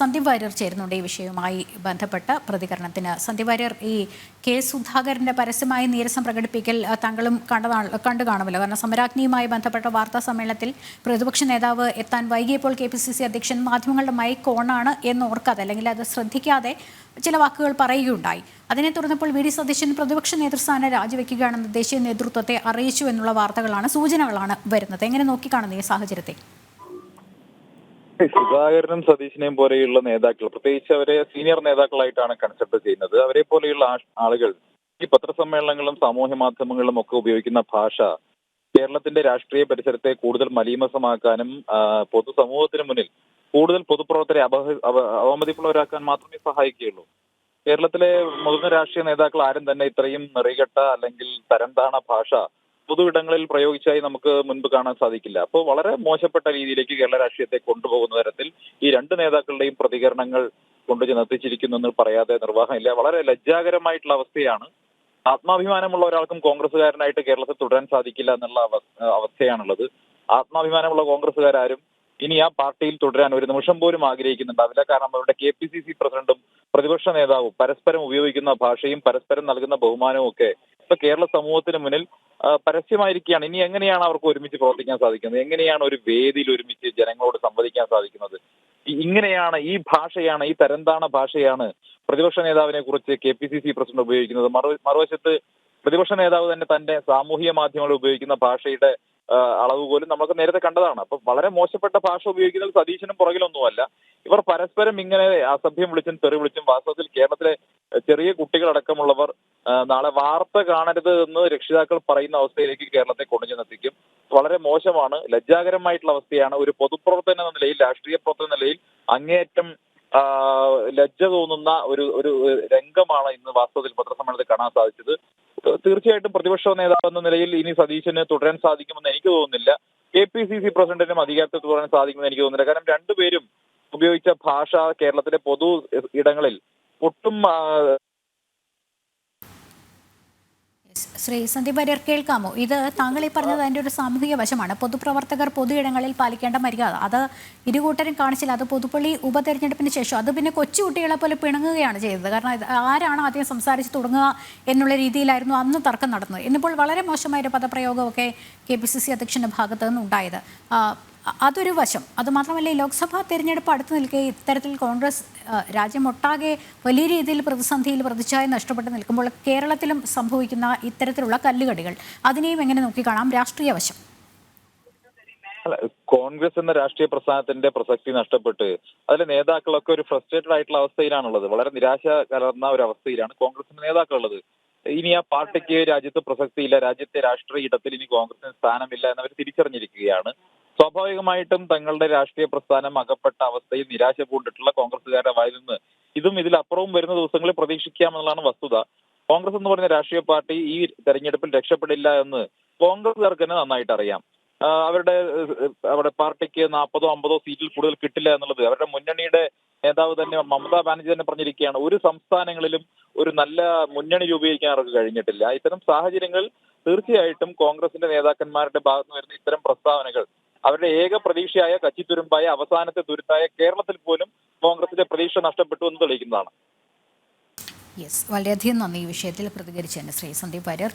സന്ദീപ് വാര്യർ ചേരുന്നുണ്ട് ഈ വിഷയവുമായി ബന്ധപ്പെട്ട പ്രതികരണത്തിന്. സന്ദീപ് വാര്യർ ഈ കെ സുധാകരന്റെ പരസ്യമായ നീരസം പ്രകടിപ്പിക്കൽ താങ്കളും കണ്ടതാണ് കണ്ടു കാണുമല്ലോ. കാരണം സമരാഗ്നിയുമായി ബന്ധപ്പെട്ട വാർത്താ സമ്മേളനത്തിൽ പ്രതിപക്ഷ നേതാവ് എത്താൻ വൈകിയപ്പോൾ കെ പി സി സി അധ്യക്ഷൻ മാധ്യമങ്ങളുടെ മൈക്ക് എന്ന് ഓർക്കാതെ അല്ലെങ്കിൽ അത് ശ്രദ്ധിക്കാതെ ചില വാക്കുകൾ പറയുകയുണ്ടായി. അതിനെ തുടർന്നപ്പോൾ വി ഡി സതീശൻ പ്രതിപക്ഷ നേതൃസ്ഥാനം രാജിവെക്കുകയാണെന്ന് ദേശീയ നേതൃത്വത്തെ അറിയിച്ചു എന്നുള്ള വാർത്തകളാണ് സൂചനകളാണ് വരുന്നത്. എങ്ങനെ നോക്കിക്കാണുന്നു ഈ സാഹചര്യത്തെ? സുധാകരനും സതീശനെയും പോലെയുള്ള നേതാക്കൾ പ്രത്യേകിച്ച് അവരെ സീനിയർ നേതാക്കളായിട്ടാണ് കൺസെപ്റ്റ് ചെയ്യുന്നത്. അവരെ പോലെയുള്ള ആളുകൾ ഈ പത്രസമ്മേളനങ്ങളും സാമൂഹ്യ മാധ്യമങ്ങളും ഒക്കെ ഉപയോഗിക്കുന്ന ഭാഷ കേരളത്തിന്റെ രാഷ്ട്രീയ പരിസരത്തെ കൂടുതൽ മലീമസമാക്കാനും പൊതുസമൂഹത്തിന് മുന്നിൽ കൂടുതൽ പൊതുപ്രവർത്തകരെ അവമതിപ്പുള്ളവരാക്കാൻ മാത്രമേ സഹായിക്കുകയുള്ളൂ. കേരളത്തിലെ മുതിർന്ന രാഷ്ട്രീയ നേതാക്കൾ ആരും തന്നെ ഇത്രയും നിറികെട്ട അല്ലെങ്കിൽ തരംതാണ ഭാഷ പൊതുയിടങ്ങളിൽ പ്രയോഗിച്ചായി നമുക്ക് മുൻപ് കാണാൻ സാധിക്കില്ല. അപ്പോൾ വളരെ മോശപ്പെട്ട രീതിയിലേക്ക് കേരള രാഷ്ട്രീയത്തെ കൊണ്ടുപോകുന്ന തരത്തിൽ ഈ രണ്ട് നേതാക്കളുടെയും പ്രതികരണങ്ങൾ കൊണ്ടുചെന്ന് എത്തിച്ചിരിക്കുന്നു എന്ന് പറയാതെ നിർവാഹമില്ല വളരെ ലജ്ജാകരമായിട്ടുള്ള അവസ്ഥയാണ്. ആത്മാഭിമാനമുള്ള ഒരാൾക്കും കോൺഗ്രസ്സുകാരനായിട്ട് കേരളത്തിൽ തുടരാൻ സാധിക്കില്ല എന്നുള്ള അവ- അവസ്ഥയാണുള്ളത്. ആത്മാഭിമാനമുള്ള കോൺഗ്രസ്സുകാരും ഇനി ആ പാർട്ടിയിൽ തുടരാൻ ഒരു നിമിഷം പോലും ആഗ്രഹിക്കുന്നുണ്ടാവില്ല. കാരണം അവരുടെ കെ പി സി സി പ്രസിഡന്റും പ്രതിപക്ഷ നേതാവും പരസ്പരം ഉപയോഗിക്കുന്ന ഭാഷയും പരസ്പരം നൽകുന്ന ബഹുമാനവും ഒക്കെ ഇപ്പൊ കേരള സമൂഹത്തിന് മുന്നിൽ പരസ്യമായിരിക്കുകയാണ്. ഇനി എങ്ങനെയാണ് അവർക്ക് ഒരുമിച്ച് പ്രവർത്തിക്കാൻ സാധിക്കുന്നത്? എങ്ങനെയാണ് ഒരു വേദിയിൽ ഒരുമിച്ച് ജനങ്ങളോട് സംവദിക്കാൻ സാധിക്കുന്നത്? ഇങ്ങനെയാണ് ഈ ഭാഷയാണ് ഈ തരംതാണ ഭാഷയാണ് പ്രതിപക്ഷ നേതാവിനെ കുറിച്ച് K P C C president ഉപയോഗിക്കുന്നത്. മറു മറുവശത്ത് പ്രതിപക്ഷ നേതാവ് തന്നെ തന്റെ സാമൂഹ്യ മാധ്യമങ്ങളിൽ ഉപയോഗിക്കുന്ന ഭാഷയുടെ അളവ് പോലും നമുക്ക് നേരത്തെ കണ്ടതാണ്. അപ്പൊ വളരെ മോശപ്പെട്ട ഭാഷ ഉപയോഗിക്കുന്നത് സതീശനും പുറകിലൊന്നുമല്ല. ഇവർ പരസ്പരം ഇങ്ങനെ അസഭ്യം വിളിച്ചും തെറി വിളിച്ചും വാസ്തവത്തിൽ കേരളത്തിലെ ചെറിയ കുട്ടികളടക്കമുള്ളവർ നാളെ വാർത്ത കാണരുത് എന്ന് രക്ഷിതാക്കൾ പറയുന്ന അവസ്ഥയിലേക്ക് കേരളത്തെ കൊണ്ടുചെന്നെത്തിക്കും. വളരെ മോശമാണ് ലജ്ജാകരമായിട്ടുള്ള അവസ്ഥയാണ്. ഒരു പൊതുപ്രവർത്തകൻ എന്ന നിലയിൽ രാഷ്ട്രീയ പ്രവർത്തന നിലയിൽ അങ്ങേയറ്റം ലജ്ജ തോന്നുന്ന ഒരു ഒരു രംഗമാണ് ഇന്ന് വാസ്തവത്തിൽ പത്രസമ്മേളനത്തിൽ കാണാൻ സാധിച്ചത്. തീർച്ചയായിട്ടും പ്രതിപക്ഷ നേതാവ് എന്ന നിലയിൽ ഇനി സതീശന് തുടരാൻ സാധിക്കുമെന്ന് എനിക്ക് തോന്നുന്നില്ല. കെ പി സി സി പ്രസിഡന്റിനും അധികാരത്തിൽ തുടരാൻ സാധിക്കുമെന്ന് എനിക്ക് തോന്നുന്നില്ല. കാരണം രണ്ടുപേരും ഉപയോഗിച്ച ഭാഷ കേരളത്തിലെ പൊതു ഇടങ്ങളിൽ ഒട്ടും ശ്രീ സന്ദീപ് കേൾക്കാമോ? ഇത് താങ്കൾ ഈ പറഞ്ഞത് അതിന്റെ ഒരു സാമൂഹിക വശമാണ്. പൊതുപ്രവർത്തകർ പൊതുയിടങ്ങളിൽ പാലിക്കേണ്ട മര്യാദ. അത് ഇരുകൂട്ടരും കാണിച്ചില്ല. അത് പൊതുപ്പള്ളി ഉപതെരഞ്ഞെടുപ്പിന് ശേഷം. അത് പിന്നെ കൊച്ചുകുട്ടികളെ പോലെ പിണങ്ങുകയാണ് ചെയ്തത്. കാരണം ആരാണ് ആദ്യം സംസാരിച്ച് തുടങ്ങുക എന്നുള്ള രീതിയിലായിരുന്നു അന്ന് തർക്കം നടന്നത്. ഇന്നിപ്പോൾ വളരെ മോശമായ ഒരു പദപ്രയോഗമൊക്കെ കെ പി സി സി അധ്യക്ഷന്റെ ഭാഗത്തു നിന്നുണ്ടായത്. അതൊരു വശം. അതുമാത്രമല്ല ഈ ലോക്സഭാ തെരഞ്ഞെടുപ്പ് അടുത്ത് നിൽക്കെ ഇത്തരത്തിൽ കോൺഗ്രസ് രാജ്യമൊട്ടാകെ വലിയ രീതിയിൽ പ്രതിസന്ധിയിൽ പ്രതിച്ഛായ നഷ്ടപ്പെട്ട് നിൽക്കുമ്പോൾ കേരളത്തിലും സംഭവിക്കുന്ന ഇത്തരത്തിലുള്ള കല്ലുകടികൾ. അതിനെയും എങ്ങനെ നോക്കിക്കാണാം? രാഷ്ട്രീയ വശം. കോൺഗ്രസ് എന്ന രാഷ്ട്രീയ പ്രസ്ഥാനത്തിന്റെ പ്രസക്തി നഷ്ടപ്പെട്ട് അതിലെ നേതാക്കളൊക്കെ ഒരു ഫ്രസ്ട്രേറ്റഡ് ആയിട്ടുള്ള അവസ്ഥയിലാണുള്ളത്. വളരെ നിരാശ കലർന്ന ഒരു അവസ്ഥയിലാണ് കോൺഗ്രസിന്റെ നേതാക്കളുള്ളത്. ഇനി ആ പാർട്ടിക്ക് രാജ്യത്ത് പ്രസക്തിയില്ല രാജ്യത്തെ രാഷ്ട്രീയ ഇടത്തിൽ ഇനി കോൺഗ്രസിന് സ്ഥാനമില്ല എന്നവർ തിരിച്ചറിഞ്ഞിരിക്കുകയാണ്. സ്വാഭാവികമായിട്ടും തങ്ങളുടെ രാഷ്ട്രീയ പ്രസ്ഥാനം അകപ്പെട്ട അവസ്ഥയിൽ നിരാശ പൂണ്ടിട്ടുള്ള കോൺഗ്രസുകാരുടെ വായിൽ നിന്ന് ഇതും ഇതിലപ്പുറവും വരുന്ന ദിവസങ്ങളിൽ പ്രതീക്ഷിക്കാമെന്നുള്ളതാണ് വസ്തുത. കോൺഗ്രസ് എന്ന് പറയുന്ന രാഷ്ട്രീയ പാർട്ടി ഈ തെരഞ്ഞെടുപ്പിൽ രക്ഷപ്പെടില്ല എന്ന് കോൺഗ്രസുകാർക്ക് തന്നെ നന്നായിട്ട് അറിയാം. അവരുടെ അവരുടെ പാർട്ടിക്ക് നാൽപ്പതോ അമ്പതോ സീറ്റിൽ കൂടുതൽ കിട്ടില്ല എന്നുള്ളത് അവരുടെ മുന്നണിയുടെ നേതാവ് തന്നെ മമതാ ബാനർജി തന്നെ പറഞ്ഞിരിക്കുകയാണ്. ഒരു സംസ്ഥാനങ്ങളിലും ഒരു നല്ല മുന്നണി രൂപീകരിക്കാൻ അവർക്ക് കഴിഞ്ഞിട്ടില്ല. ഇത്തരം സാഹചര്യങ്ങൾ തീർച്ചയായിട്ടും കോൺഗ്രസിന്റെ നേതാക്കന്മാരുടെ ഭാഗത്ത് വരുന്ന ഇത്തരം പ്രസ്താവനകൾ അവരുടെ ഏക പ്രതീക്ഷയായ കച്ചിത്തുരുമ്പായ അവസാനത്തെ തുരുത്തായ കേരളത്തിൽ പോലും കോൺഗ്രസിന്റെ പ്രതീക്ഷ നഷ്ടപ്പെട്ടു എന്ന് തെളിയിക്കുന്നതാണ്. യെസ് വളരെയധികം നന്ദി ഈ വിഷയത്തിൽ പ്രതികരിച്ചതിന്. ശ്രീ സന്ദീപ് വാര്യർ.